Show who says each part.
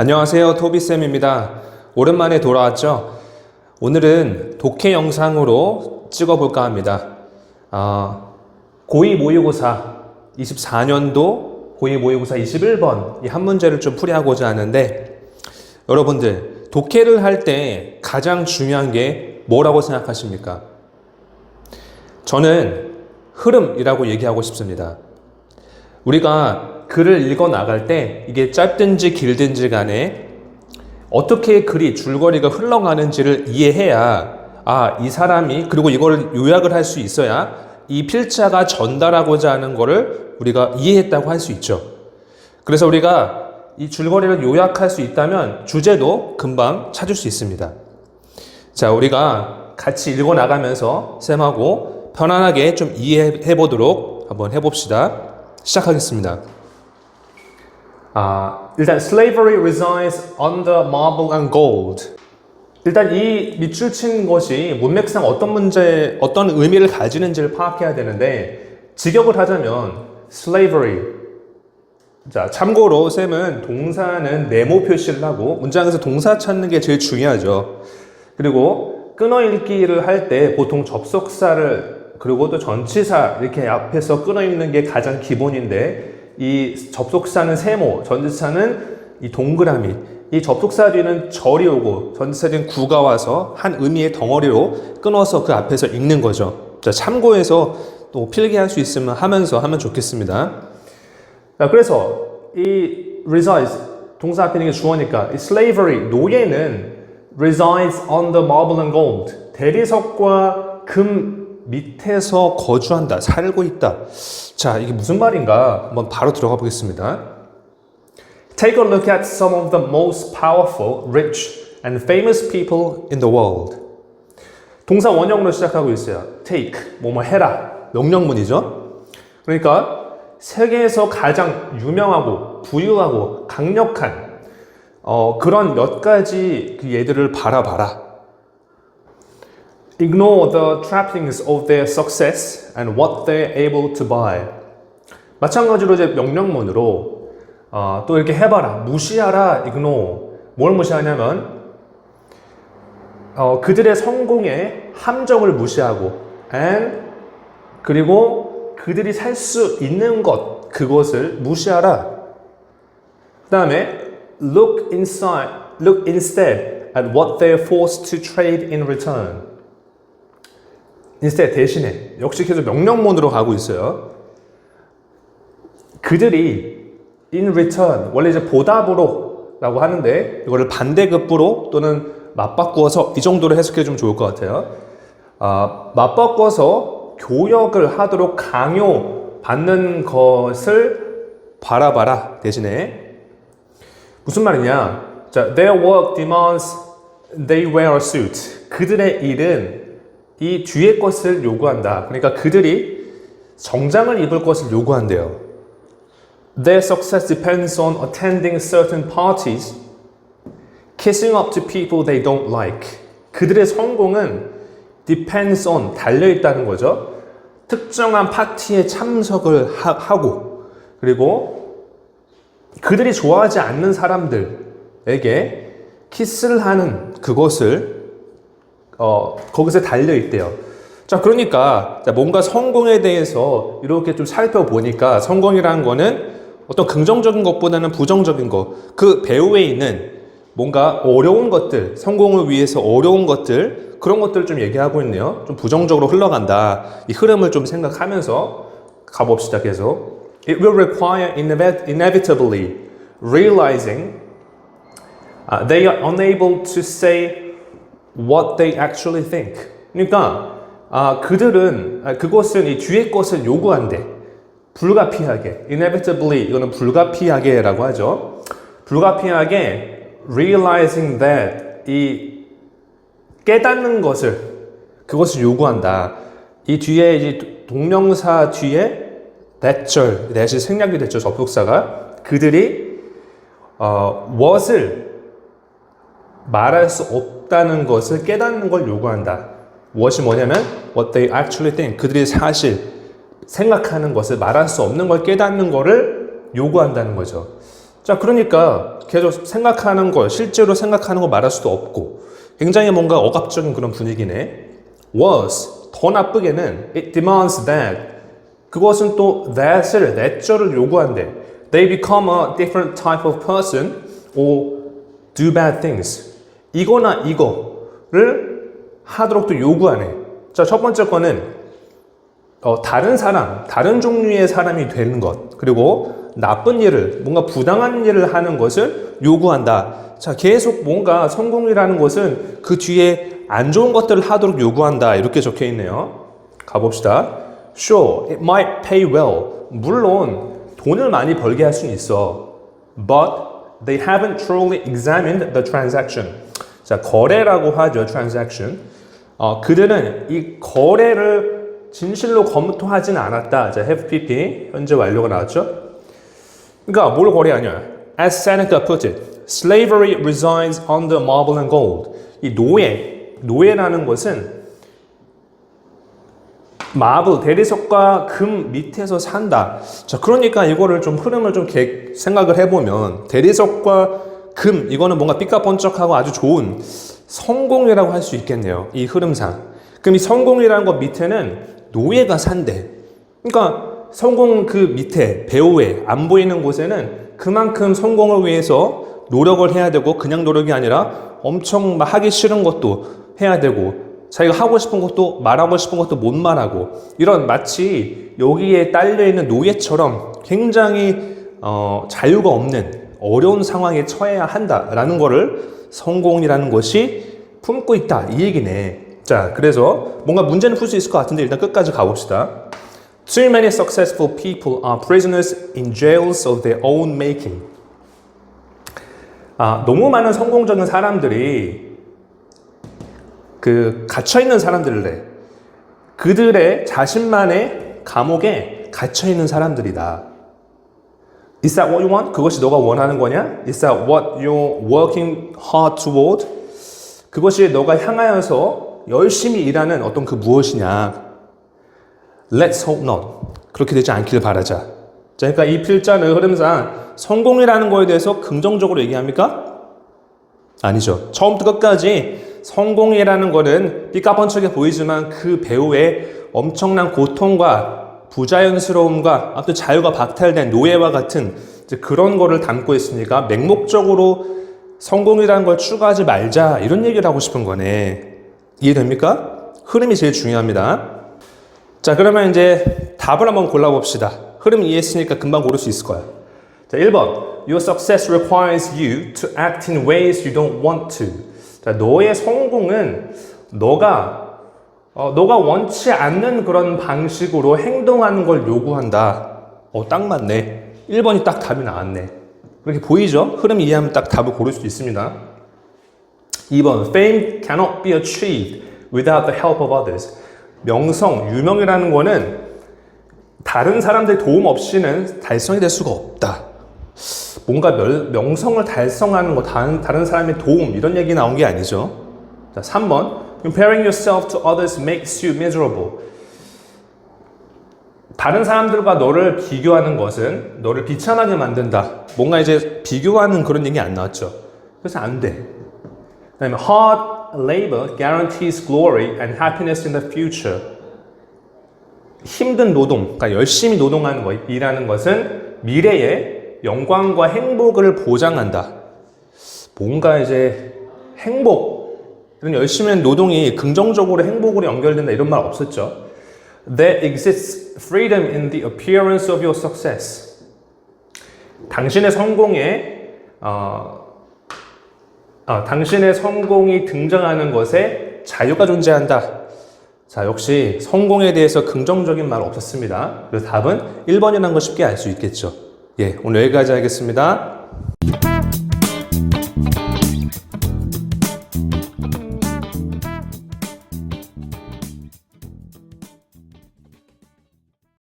Speaker 1: 안녕하세요. 토비쌤입니다. 오랜만에 돌아왔죠? 오늘은 독해 영상으로 찍어볼까 합니다. 아, 고2 모의고사 24년도 고2 모의고사 21번 이 한 문제를 좀 풀이하고자 하는데 여러분들 독해를 할 때 가장 중요한 게 뭐라고 생각하십니까? 저는 흐름이라고 얘기하고 싶습니다. 우리가 글을 읽어 나갈 때 이게 짧든지 길든지 간에 어떻게 글이 줄거리가 흘러가는지를 이해해야 아, 이 사람이 그리고 이걸 요약을 할 수 있어야 이 필자가 전달하고자 하는 거를 우리가 이해했다고 할 수 있죠. 그래서 우리가 이 줄거리를 요약할 수 있다면 주제도 금방 찾을 수 있습니다. 자, 우리가 같이 읽어 나가면서 쌤하고 편안하게 좀 이해해 보도록 한번 해봅시다. 시작하겠습니다. 아, 일단 slavery resides under marble and gold. 일단 이 밑줄 친 것이 문맥상 어떤 문제, 어떤 의미를 가지는지를 파악해야 되는데 직역을 하자면 slavery. 자, 참고로 쌤은 동사는 네모 표시를 하고 문장에서 동사 찾는 게 제일 중요하죠. 그리고 끊어 읽기를 할 때 보통 접속사를 그리고 또 전치사 이렇게 앞에서 끊어 읽는 게 가장 기본인데 이 접속사는 세모, 전치사는 이 동그라미, 이 접속사 뒤는 절이 오고 전치사 뒤는 구가 와서 한 의미의 덩어리로 끊어서 그 앞에서 읽는 거죠. 자, 참고해서 또 필기할 수 있으면 하면서 하면 좋겠습니다. 자, 그래서 이 resides 동사 앞에 있는 게 주어니까 이 slavery 노예는 resides on the marble and gold 대리석과 금 밑에서 거주한다, 살고 있다. 자, 이게 무슨 말인가? 한번 바로 들어가 보겠습니다. Take a look at some of the most powerful, rich, and famous people in the world. 동사 원형으로 시작하고 있어요. Take, 뭐뭐 해라. 명령문이죠. 그러니까 세계에서 가장 유명하고 부유하고 강력한 어, 그런 몇 가지 그 예들을 바라봐라. Ignore the trappings of their success and what they're able to buy. 마찬가지로 이제 명령문으로 어, 또 이렇게 해봐라, 무시하라, ignore. 뭘 무시하냐면 어, 그들의 성공의 함정을 무시하고 and 그리고 그들이 살 수 있는 것 그것을 무시하라. 그 다음에 look inside, look instead at what they are forced to trade in return. Instead 대신에 역시 계속 명령문으로 가고 있어요. 그들이 in return 원래 이제 보답으로라고 하는데 이거를 반대급부로 또는 맞바꾸어서 이 정도로 해석해 주면 좋을 것 같아요. 아, 맞바꿔서 교역을 하도록 강요 받는 것을 바라봐라 대신에 무슨 말이냐? 자, their work demands they wear a suit. 그들의 일은 이 뒤의 것을 요구한다. 그러니까 그들이 정장을 입을 것을 요구한대요. Their success depends on attending certain parties, kissing up to people they don't like. 그들의 성공은 depends on 달려 있다는 거죠. 특정한 파티에 참석을 하, 고 그리고 그들이 좋아하지 않는 사람들에게 키스를 하는 그것을 어, 거기서 달려 있대요. 자, 그러니까 자, 뭔가 성공에 대해서 이렇게 좀 살펴보니까 성공이라는 거는 어떤 긍정적인 것보다는 부정적인 것, 그 배후에 있는 뭔가 어려운 것들, 성공을 위해서 어려운 것들, 그런 것들을 좀 얘기하고 있네요. 좀 부정적으로 흘러간다. 이 흐름을 좀 생각하면서 가봅시다, 계속. It will require inevi- inevitably realizing uh, they are unable to say what they actually think. 그러니까 아, 그들은 아, 그것은 이 뒤의 것을 요구한대. 불가피하게. inevitably 이거는 불가피하게라고 하죠. 불가피하게 realizing that 이 깨닫는 것을 그것을 요구한다. 이 뒤에 이제 동명사 뒤에 that절, that이 생략이 됐죠 접속사가 그들이 어, what을 말할 수 없다는 것을 깨닫는 걸 요구한다. 무엇이 뭐냐면 what they actually think 그들이 사실 생각하는 것을 말할 수 없는 걸 깨닫는 것을 요구한다는 거죠. 자 자, 그러니까 계속 생각하는 걸 실제로 생각하는 걸 말할 수도 없고 굉장히 뭔가 억압적인 그런 분위기네. was 더 나쁘게는 it demands that 그것은 또 that을 that절을 요구한대. They become a different type of person or do bad things. 이거나 이거를 하도록 또 요구하네. 자, 첫 번째 거는 어, 다른 사람, 다른 종류의 사람이 되는 것, 그리고 나쁜 일을, 뭔가 부당한 일을 하는 것을 요구한다. 자, 계속 뭔가 성공이라는 것은 그 뒤에 안 좋은 것들을 하도록 요구한다. 이렇게 적혀 있네요. 가봅시다. Sure, it might pay well. 물론 돈을 많이 벌게 할 수는 있어. But they haven't truly examined the transaction. 자, 거래라고 하죠, transaction. 어, 그들은 이 거래를 진실로 검토하진 않았다. 자, have PP 현재 완료가 나왔죠. 그러니까 뭘 거래하냐? As Seneca put it, slavery resides under marble and gold. 이 노예, 노예라는 것은 마블 대리석과 금 밑에서 산다. 자, 그러니까 이거를 좀 흐름을 좀 개- 생각을 해보면 대리석과 금 이거는 뭔가 삐까번쩍하고 아주 좋은 성공이라고 할 수 있겠네요. 이 흐름상. 그럼 이 성공이라는 것 밑에는 노예가 산대. 그러니까 성공 그 밑에 배후에 안 보이는 곳에는 그만큼 성공을 위해서 노력을 해야 되고 그냥 노력이 아니라 엄청 막 하기 싫은 것도 해야 되고 자기가 하고 싶은 것도 말하고 싶은 것도 못 말하고 이런 마치 여기에 딸려 있는 노예처럼 굉장히 어, 자유가 없는 어려운 상황에 처해야 한다라는 거를 성공이라는 것이 품고 있다 이 얘기네. 자, 그래서 뭔가 문제는 풀 수 있을 것 같은데 일단 끝까지 가봅시다. Too many successful people are prisoners in jails of their own making. 아, 너무 많은 성공적인 사람들이 그 갇혀 있는 사람들래. 그들의 자신만의 감옥에 갇혀 있는 사람들이다. Is that what you want? 그것이 너가 원하는 거냐? Is that what you're working hard toward? 그것이 너가 향하여서 열심히 일하는 어떤 그 무엇이냐? Let's hope not. 그렇게 되지 않기를 바라자. 자, 그러니까 이 필자는 흐름상 성공이라는 거에 대해서 긍정적으로 얘기합니까? 아니죠. 처음부터 끝까지 성공이라는 거는 삐까번쩍해 보이지만 그 배후에 엄청난 고통과 부자연스러움과 아무튼 자유가 박탈된 노예와 같은 그런 거를 담고 있으니까 맹목적으로 성공이라는 걸 추구하지 말자 이런 얘기를 하고 싶은 거네. 이해됩니까? 흐름이 제일 중요합니다. 자, 그러면 이제 답을 한번 골라봅시다. 흐름 이해했으니까 금방 고를 수 있을 거야. 자, 1번. Your success requires you to act in ways you don't want to. 자, 너의 성공은 너가 어, 너가 원치 않는 그런 방식으로 행동하는 걸 요구한다. 어, 딱 맞네. 1번이 딱 답이 나왔네. 그렇게 보이죠? 흐름 이해하면 딱 답을 고를 수 있습니다. 2번. Fame cannot be achieved without the help of others. 명성, 유명이라는 거는 다른 사람들 도움 없이는 달성이 될 수가 없다. 뭔가 멸- 명성을 달성하는 거, 다른, 다른 사람의 도움, 이런 얘기 나온 게 아니죠. 자, 3번. Comparing yourself to others makes you miserable. 다른 사람들과 너를 비교하는 것은 너를 비참하게 만든다. 뭔가 이제 비교하는 그런 얘기 안 나왔죠. 그래서 안 돼. 그 다음에 hard labor guarantees glory and happiness in the future. 힘든 노동, 그러니까 열심히 노동하는 것, 일하는 것은 미래의 영광과 행복을 보장한다. 뭔가 이제 행복, 이런 열심히 하는 노동이 긍정적으로 행복으로 연결된다 이런 말 없었죠. There exists freedom in the appearance of your success. 당신의 성공에 어, 아, 당신의 성공이 등장하는 것에 자유가 존재한다. 자, 역시 성공에 대해서 긍정적인 말 없었습니다. 그래서 답은 1번이라는 걸 쉽게 알 수 있겠죠. 예, 오늘 여기까지 하겠습니다.